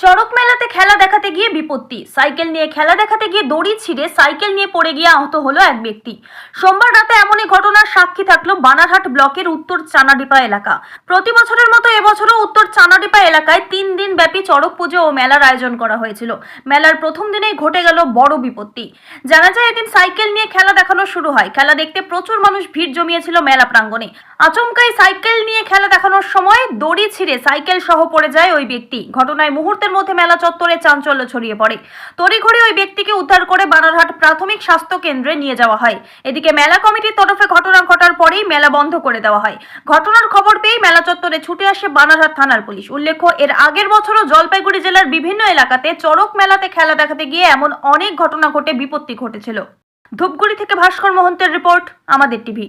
চড়ক মেলাতে খেলা দেখাতে গিয়ে বিপত্তি। সাইকেল নিয়ে খেলা দেখাতে গিয়ে দড়ি ছিঁড়ে সাইকেল নিয়ে পড়ে গিয়ে আহত হলো এক ব্যক্তি। সোমবার রাতে এমনই ঘটনার সাক্ষী থাকল বানারহাট ব্লকের উত্তর চানাডিপা এলাকা। প্রতি বছরের মতো এবছরও উত্তর এলাকায় তিন দিন ব্যাপী চড়ক পুজো ও মেলার আয়োজন করা হয়েছিল। মেলার প্রথম দিনেই ঘটে গেল বড় বিপত্তি। জানা যায় এদিন সাইকেল নিয়ে খেলা দেখানো শুরু হয়। খেলা দেখতে প্রচুর মানুষ ভিড় জমিয়েছিল মেলা প্রাঙ্গণে। আচমকাই সাইকেল নিয়ে খেলা দেখানোর সময় দড়ি ছিঁড়ে সাইকেল সহ পড়ে যায় ওই ব্যক্তি। ঘটনায় মুহূর্তের মধ্যে মেলা চত্বরে চাঞ্চল্য ছড়িয়ে পড়ে। তড়িঘড়ি ওই ব্যক্তিকে উদ্ধার করে বানারহাট প্রাথমিক স্বাস্থ্য কেন্দ্রে নিয়ে যাওয়া হয়। এদিকে মেলা কমিটির তরফে ঘটনা ঘটার পরেই মেলা বন্ধ করে দেওয়া হয়। ঘটনার খবর পেয়েই মেলা চত্বরে ছুটে আসে বানারহাট থানার পুলিশ। উল্লেখ্য, এর আগের বছরও জলপাইগুড়ি জেলার বিভিন্ন এলাকাতে চড়ক মেলাতে খেলা দেখাতে গিয়ে এমন অনেক ঘটনা ঘটে, বিপত্তি ঘটেছিল। ধূপগুড়ি থেকে ভাস্কর মহন্তের রিপোর্ট, আমাদের টিভি।